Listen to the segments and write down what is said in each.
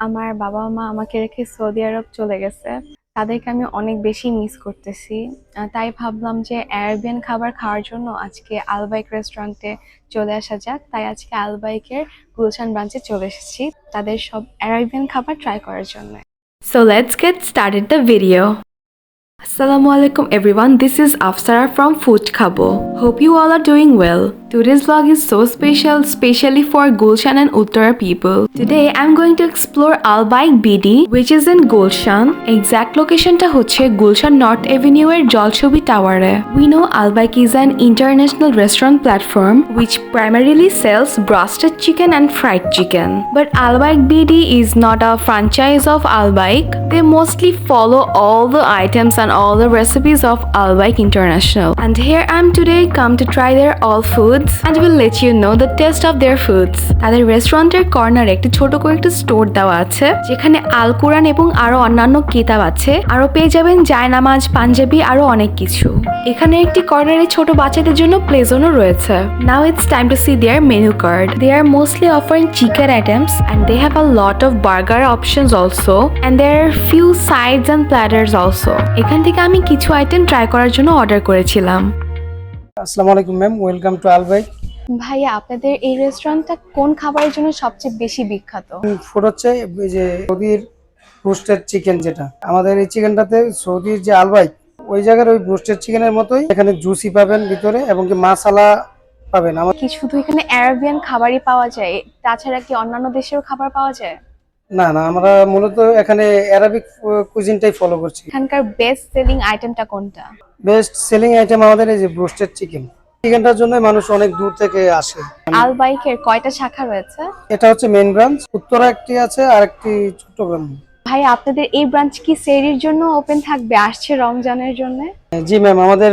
আমার বাবা মা আমাকে রেখে সৌদি আরব চলে গেছে। তাদেরকে আমি অনেক বেশি মিস করতেছি। তাই ভাবলাম যে অ্যারাবিয়ান খাবার খাওয়ার জন্য আজকে আলবাইক রেস্টুরেন্টে চলে আসা যাক। তাই আজকে আলবাইকের গুলশান ব্রাঞ্চে চলে এসেছি, তাদের সব অ্যারাবিয়ান খাবার ট্রাই করার জন্য। So, let's get started the video. Assalamu alaikum everyone, this is Afsara from Food Khabo. Hope you all are doing well. Today's vlog is so special, especially for Gulshan and Uttara people. Today I'm going to explore Al Baik BD, which is in Gulshan. Exact location টা হচ্ছে Gulshan North Avenue এর জলছবি টাওয়ারে. We know Al Baik is an international restaurant platform which primarily sells roasted chicken and fried chicken. But Al Baik BD is not a franchise of Al Baik. They mostly follow all the items and all the recipes of Al Baik International. And here I'm today, come to try their all foods, and will let you know the taste of their foods. তাদের রেস্টুরেন্টের কর্নারে একটি ছোট করে একটি store দেওয়া আছে, যেখানে আল কোরআন এবং আরও অন্যান্য কিতাব আছে, আরও পেয়ে যাবেন জায়নামাজ, পাঞ্জাবি, আরও অনেক কিছু এখানে একটি কর্নারে ছোট বাচ্চাদের জন্য প্লে জোনও রয়েছে now it's time to see their menu card they are mostly offering chicken items and they have a lot of burger options also and there are few sides and platters also এখান থেকে আমি কিছু item try করার জন্য order করেছিলাম। আসসালামু আলাইকুম ma'am welcome to আলবাই ভাইয়া আপনাদের এই রেস্টুরেন্টটা কোন খাবারের জন্য সবচেয়ে বেশি বিখ্যাত? ফুড হচ্ছে এই যে সৌদির ব্রুস্টেড চিকেন যেটা। আমাদের এই চিকেনটাতে সৌদির যে আলবাই ওই জায়গার ওই ব্রুস্টেড চিকেনের মতোই এখানে জুসি পাবেন ভিতরে এবং কি মাসালা পাবেন। আমার কি শুধু এখানে অ্যারাবিয়ান খাবারই পাওয়া যায় তাছাড়া কি অন্যান্য দেশেরও খাবার পাওয়া যায়? না না আমরা মূলত এখানে অ্যারাবিক কুজিনটাই ফলো করছি। এখানকার বেস্ট সেলিং আইটেমটা কোনটা? বেস্ট সেলিং আইটেম আমাদের এই যে ব্রুস্টেড চিকেন চিকেনটার জন্য মানুষ অনেক দূর থেকে আসে। আল বাইকের কয়টা শাখা রয়েছে? এটা হচ্ছে মেন ব্রাঞ্চ উত্তরা একটি আছে আর একটি চট্টগ্রাম ভাই আপনাদের এই ব্রাঞ্চ কি সেরির জন্য ওপেন থাকবে আসছে রমজানের জন্য? জি ম্যাম আমাদের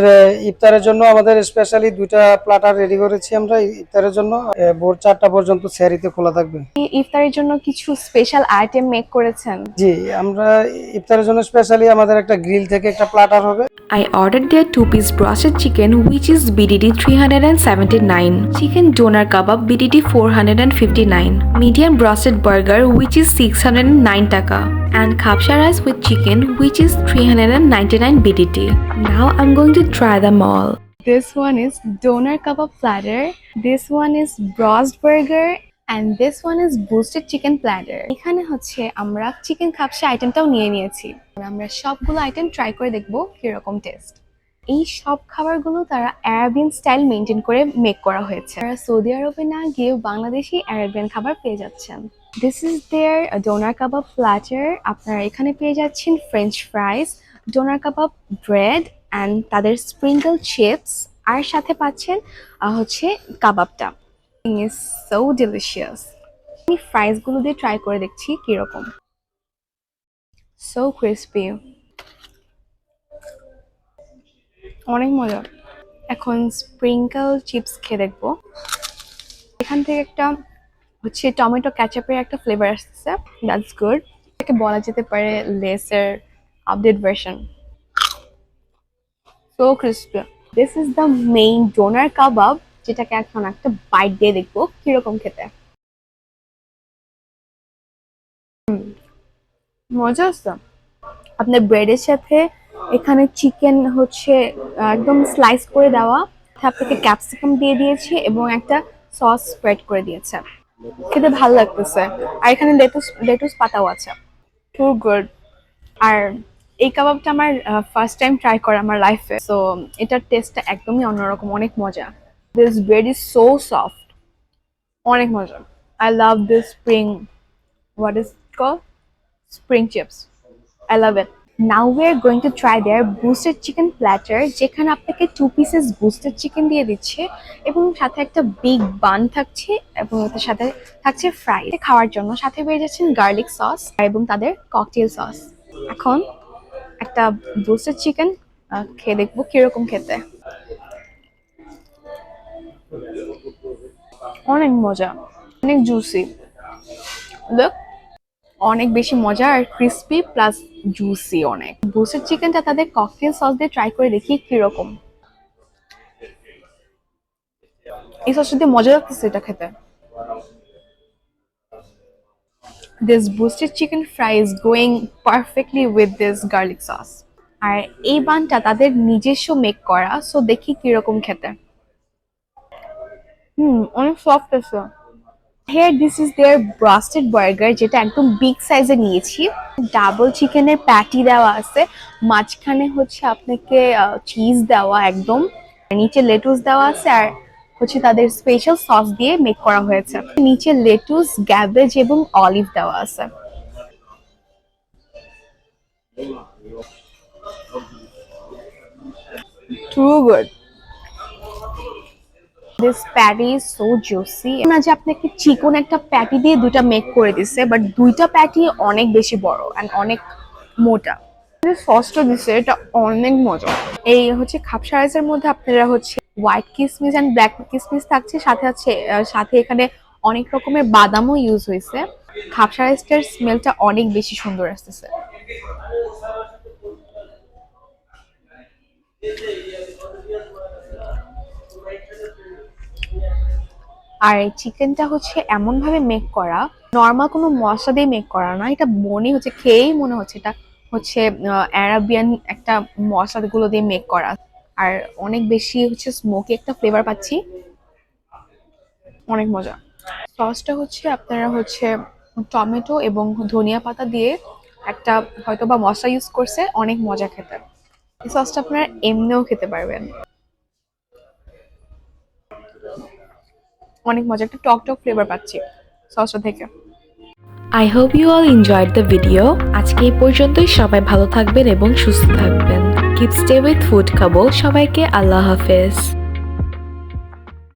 ইফতারের জন্য আমাদের স্পেশালি দুইটা প্লাটার রেডি করেছি আমরা ইফতারের জন্য ভোর চারটা পর্যন্ত স্যারিতে খোলা থাকবে ইফতারের জন্য কিছু স্পেশাল আইটেম মেক করেছেন জি আমরা ইফতারের জন্য স্পেশালি আমাদের একটা গ্রিল থেকে একটা প্লাটার হবে I ordered their two-piece broasted chicken which is BDD 379, chicken doner kebab BDD 459, medium broasted burger which is 609 taka, and kapsa rice with chicken which is 399 BDT. Now I'm going to try them all. This one is doner kebab platter. This one is broast burger. And this one is boosted chicken platter. এখানে হচ্ছে আমরা chicken খাপসা আইটেমটাও নিয়ে নিয়েছি আমরা সবগুলো item try করে দেখব কীরকম টেস্ট এই সব খাবারগুলো তারা অ্যারাবিয়ান স্টাইল মেনটেন করে মেক করা হয়েছে তারা সৌদি আরবে না গিয়ে বাংলাদেশি অ্যারাবিয়ান খাবার পেয়ে যাচ্ছেন this is there doner kebab platter আপনারা এখানে পেয়ে যাচ্ছেন French fries doner kebab, bread and তাদের স্প্রিঙ্কল চিপস, আর সাথে পাচ্ছেন হচ্ছে কাবাবটা। ইজ সো ডিলিশিয়াস আমি ফ্রাইসগুলো দিয়ে ট্রাই করে দেখছি কীরকম। সো ক্রিসপি অনেক মজা। এখন স্প্রিঙ্কল চিপস খেয়ে দেখব। এখান থেকে একটা, হচ্ছে টমেটো ক্যাচাপের একটা ফ্লেভার আসতেছে দ্যাটস গুড এটাকে বলা যেতে পারে লেসের update version so crispy this is the main doner kebab যেটাকে এখন একটা বাইট দিয়ে দেখব কীরকম খেতে। মজা আসছে আপনার ব্রেডের সাথে এখানে চিকেন হচ্ছে, একদম স্লাইস করে দেওয়া। আপনাকে ক্যাপসিকাম দিয়ে দিয়েছে এবং একটা সস স্প্রেড করে দিয়েছে। খেতে ভালো লাগতেছে। আর এখানে লেটুস লেটুস পাতাও আছে। টু গুড আর এই কাবাবটা আমার ফার্স্ট টাইম ট্রাই করা আমার লাইফে সো এটার টেস্টটা একদমই অন্যরকম, অনেক মজা। This bread is so soft অনেক মজা। I love this spring what is call spring chips I love it now we are going to try their boosted chicken platter যেখানে আপনাকে টু পিসেস বুস্টেড চিকেন দিয়ে দিচ্ছে এবং সাথে একটা big বান থাকছে এবং ওটার সাথে থাকছে ফ্রাই খাওয়ার জন্য। সাথে পেয়ে যাচ্ছেন গার্লিক সস এবং তাদের ককটেল সস এখন একটা বুস্টেড চিকেন খেয়ে দেখব কীরকম খেতে। অনেক মজা, অনেক জুসি লুক অনেক বেশি মজা আর ক্রিস্পি প্লাস জুসি অনেক। বুসের চিকেনটা তাদের ককটেল সস দিয়ে ট্রাই করে দেখি কীরকম। এই সসটা দিয়ে মজা লাগতেছে এটা খেতে। This boosted chicken fry is going perfectly with this garlic sauce. আর এই বানটা তাদের নিজস্ব মেক করা সো দেখি কীরকম খেতে। হুম, অনেক সফট আছে। Here this is their broasted burger যেটা একদম বিগ সাইজে নিয়েছি। ডাবল চিকেনের প্যাটি দেওয়া আছে। মাঝখানে হচ্ছে আপনাকে চিজ দেওয়া একদম। নিচে লেটুস দেওয়া আছে। আর হচ্ছে তাদের স্পেশাল সস দিয়ে মেক করা হয়েছে। নিচে লেটুস গ্যাবেজ এবং অলিভ দেওয়া আছে। ইজ সো জুসি না যে আপনাকে চিকন একটা প্যাটি দিয়ে দুইটা মেক করে দিছে বাট দুইটা প্যাটি অনেক বেশি বড় অ্যান্ড অনেক মোটা। সসটা দিছে এটা অনেক মজা। এই হচ্ছে খাপসা রাইসের মধ্যে আপনারা হচ্ছে হোয়াইট কিসমিস অ্যান্ড ব্ল্যাক কিসমিস থাকছে, সাথে আছে সাথে এখানে অনেক রকমের বাদামও ইউজ হয়েছে। খাপসা রাইসটার স্মেলটা অনেক বেশি সুন্দর আসতেছে। আর এই চিকেনটা হচ্ছে এমন ভাবে মেক করা নর্মাল কোনো মশলা দিয়ে মেক করা না, এটা মনে হচ্ছে, খেয়েই মনে হচ্ছে, এটা হচ্ছে অ্যারাবিয়ান একটা মশলাগুলো দিয়ে মেক করা। আর অনেক বেশি হচ্ছে স্মোকি একটা ফ্লেভার পাচ্ছি। অনেক মজা। সসটা হচ্ছে আপনারা হচ্ছে টমেটো এবং ধনিয়া পাতা দিয়ে একটা হয়তো বা মশলা ইউজ করছে, অনেক মজা খেতে। এই সসটা আপনারা এমনিও খেতে পারবেন। অনেক মজা, একটা টক টক ফ্লেভার পাচ্ছি সসটা থেকে। I hope you all enjoyed the video আজকে এই পর্যন্তই। সবাই ভালো থাকবেন এবং সুস্থ থাকবেন। কিপ স্টে উইথ ফুড খাব সবাইকে আল্লাহ হাফেজ।